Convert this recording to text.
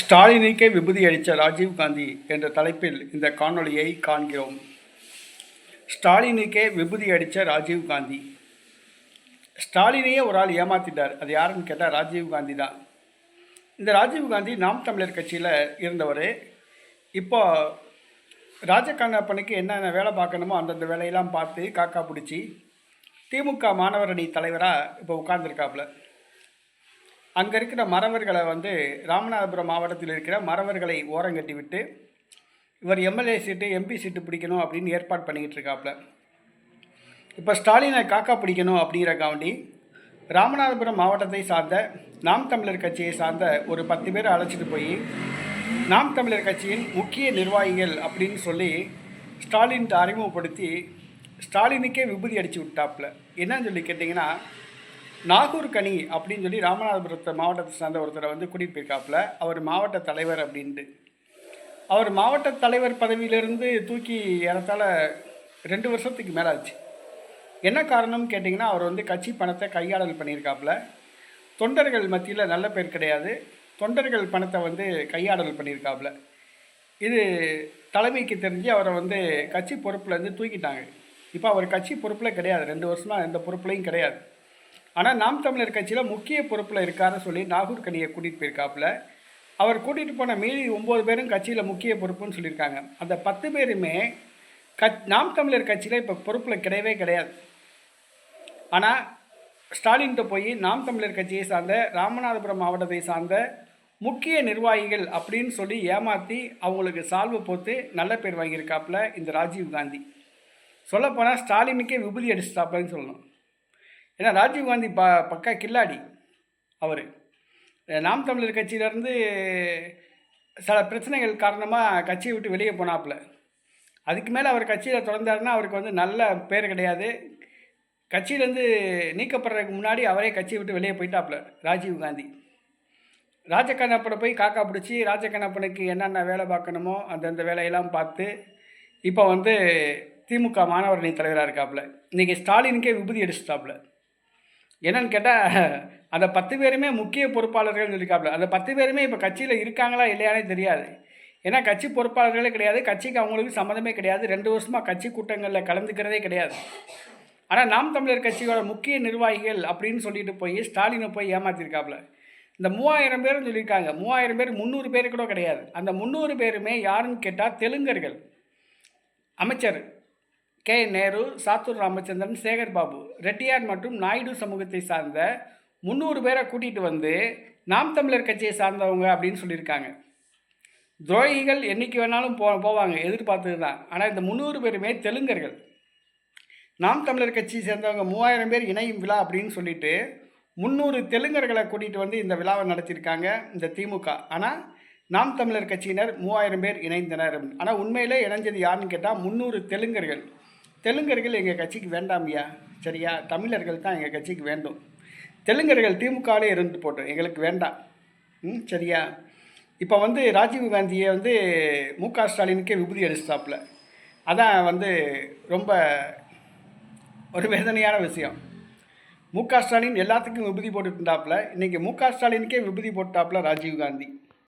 ஸ்டாலினுக்கே விபூதி அளித்த ராஜீவ் காந்தி என்ற தலைப்பில் இந்த காணொளியை காண்கிறோம். ஸ்டாலினுக்கே விபூதி அடித்த ராஜீவ் காந்தி. ஸ்டாலினையே ஒரு ஆள் ஏமாத்திட்டார். அது யாருன்னு கேட்டால் ராஜீவ் காந்தி தான். இந்த ராஜீவ் காந்தி நாம் தமிழர் கட்சியில் இருந்தவர். இப்போ ராஜகண்ணப்பனுக்கு என்னென்ன வேலை பார்க்கணுமோ அந்தந்த வேலையெல்லாம் பார்த்து காக்கா பிடிச்சி திமுக மாணவர் அணி தலைவராக இப்போ உட்கார்ந்துருக்காப்புல. அங்கே இருக்கிற மறவர்களை வந்து ராமநாதபுரம் மாவட்டத்தில் இருக்கிற மறவர்களை ஓரங்கட்டி விட்டு இவர் எம்எல்ஏ சீட்டு எம்பி சீட்டு பிடிக்கணும் அப்படின்னு ஏற்பாடு பண்ணிக்கிட்டு இருக்காப்புல இப்போ ஸ்டாலினை காக்கா பிடிக்கணும் அப்படிங்கிற காண்டி ராமநாதபுரம் மாவட்டத்தை சார்ந்த நாம் தமிழர் கட்சியை சார்ந்த ஒரு பத்து பேரை அழைச்சிட்டு போய் நாம் தமிழர் கட்சியின் முக்கிய நிர்வாகிகள் அப்படின்னு சொல்லி ஸ்டாலின்ட்டு அறிமுகப்படுத்தி ஸ்டாலினுக்கே விபூதி அடித்து விட்டாப்புல என்னன்னு சொல்லி கேட்டிங்கன்னா நாகூர் கனி அப்படின்னு சொல்லி ராமநாதபுரத்தை மாவட்டத்தை சார்ந்த ஒருத்தரை வந்து கூட்டிகிட்டு போயிருக்காப்புல. அவர் மாவட்ட தலைவர் அப்படின்ட்டு. அவர் மாவட்ட தலைவர் பதவியிலிருந்து தூக்கி ஏறத்தால் ரெண்டு வருஷத்துக்கு மேலே ஆச்சு என்ன காரணம்னு கேட்டிங்கன்னா அவர் வந்து கட்சி பணத்தை கையாளல் பண்ணியிருக்காப்புல. தொண்டர்கள் மத்தியில் நல்ல பேர் கிடையாது. தொண்டர்கள் பணத்தை வந்து கையாடல் பண்ணியிருக்காப்புல. இது தலைமைக்கு தெரிஞ்சு அவரை வந்து கட்சி பொறுப்புலேருந்து தூக்கிட்டாங்க. இப்போ அவர் கட்சி பொறுப்பில் கிடையாது. ரெண்டு வருஷமாக எந்த பொறுப்புலையும் கிடையாது. ஆனால் நாம் தமிழர் கட்சியில் முக்கிய பொறுப்பில் இருக்காருன்னு சொல்லி நாகூர் கனியை கூட்டிகிட்டு போயிருக்காப்புல. அவர் கூட்டிகிட்டு போன மீறி ஒம்பது பேரும் கட்சியில் முக்கிய பொறுப்புன்னு சொல்லியிருக்காங்க. அந்த பத்து பேருமே கட் நாம் தமிழர் கட்சியில் இப்போ பொறுப்பில் கிடையவே கிடையாது. ஆனால் ஸ்டாலின்கிட்ட போய் நாம் தமிழர் கட்சியை சார்ந்த ராமநாதபுரம் மாவட்டத்தை சார்ந்த முக்கிய நிர்வாகிகள் அப்படின்னு சொல்லி ஏமாற்றி அவங்களுக்கு சால்வு போட்டு நல்ல பேர் வாங்கியிருக்காப்புல இந்த ராஜீவ் காந்தி. சொல்லப்போனால் ஸ்டாலினுக்கே விபதி அடிச்சிட்டாப்புலன்னு சொல்லணும். ஏன்னா ராஜீவ் காந்தி ப பக்கா கில்லாடி அவர். நாம் தமிழர் கட்சியிலேருந்து சில பிரச்சனைகள் காரணமாக கட்சியை விட்டு வெளியே போனாப்புல. அதுக்கு மேலே அவர் கட்சியில் தொடர்ந்தாருன்னா அவருக்கு வந்து நல்ல பேர் கிடையாது. கட்சியிலேருந்து நீக்கப்படுறதுக்கு முன்னாடி அவரே கட்சியை விட்டு வெளியே போயிட்டாப்புல ராஜீவ் காந்தி. ராஜகண்ணப்பனை போய் காக்கா பிடிச்சி ராஜகண்ணப்பனுக்கு என்னென்ன வேலை பார்க்கணுமோ அந்தந்த வேலையெல்லாம் பார்த்து இப்போ வந்து திமுக மாணவர் அணி தலைவராக இருக்காப்புல. இன்றைக்கி ஸ்டாலினுக்கே விபூதி அடிச்சிட்டாப்புல. என்னன்னு கேட்டால் அந்த பத்து பேருமே முக்கிய பொறுப்பாளர்கள் இருக்காப்புல அந்த பத்து பேருமே இப்போ கட்சியில் இருக்காங்களா இல்லையானே தெரியாது. ஏன்னா கட்சி பொறுப்பாளர்களே கிடையாது. கட்சிக்கு அவங்களுக்கு சம்மந்தமே கிடையாது. ரெண்டு வருஷமாக கட்சி கூட்டங்களில் கலந்துக்கிறதே கிடையாது. ஆனால் நாம் தமிழர் கட்சியோட முக்கிய நிர்வாகிகள் அப்படின்னு சொல்லிட்டு போய் ஸ்டாலினை போய் ஏமாத்திருக்காப்புல இந்த மூவாயிரம் பேர்னு சொல்லியிருக்காங்க. மூவாயிரம் பேர் முந்நூறு பேர் கூட கிடையாது. அந்த முந்நூறு பேருமே யாருன்னு கேட்டால் தெலுங்கர்கள். அமைச்சர். கே. நேரு சாத்தூர் ராமச்சந்திரன் சேகர் பாபு. ரெட்டியார் மற்றும் நாயுடு சமூகத்தை சார்ந்த முந்நூறு பேரை கூட்டிகிட்டு வந்து நாம் தமிழர் கட்சியை சார்ந்தவங்க அப்படின்னு சொல்லியிருக்காங்க. துரோகிகள் என்றைக்கு வேணாலும் போ போவாங்க. எதிர்பார்த்தது தான். ஆனால் இந்த முந்நூறு பேருமே தெலுங்கர்கள். நாம் தமிழர் கட்சியை சேர்ந்தவங்க மூவாயிரம் பேர் இணையும் விழா அப்படின்னு சொல்லிட்டு முந்நூறு தெலுங்கர்களை கூட்டிகிட்டு வந்து இந்த விழாவை நடத்தியிருக்காங்க இந்த திமுக. ஆனால் நாம் தமிழர் கட்சியினர் மூவாயிரம் பேர் இணைந்தனர் ஆனால் உண்மையிலே இணைஞ்சது யாருன்னு கேட்டால் முந்நூறு தெலுங்கர்கள். தெலுங்கர்கள் எங்கள் கட்சிக்கு வேண்டாம்யா. சரியா? தமிழர்கள் தான் எங்கள் கட்சிக்கு வேண்டும். தெலுங்கர்கள் திமுகவிலே இருந்து போட்டோம். எங்களுக்கு வேண்டாம். ம் சரியா? இப்போ வந்து ராஜீவ் காந்தியை வந்து மு க ஸ்டாலினுக்கே விபூதி அடிச்சிட்டாப்புல. அதான் வந்து ரொம்ப ஒரு வேதனையான விஷயம். மு க ஸ்டாலின் எல்லாத்துக்கும் விபூதி போட்டுட்டு இன்றைக்கி மு க ஸ்டாலினுக்கே விபூதி போட்டாப்புல ராஜீவ் காந்தி.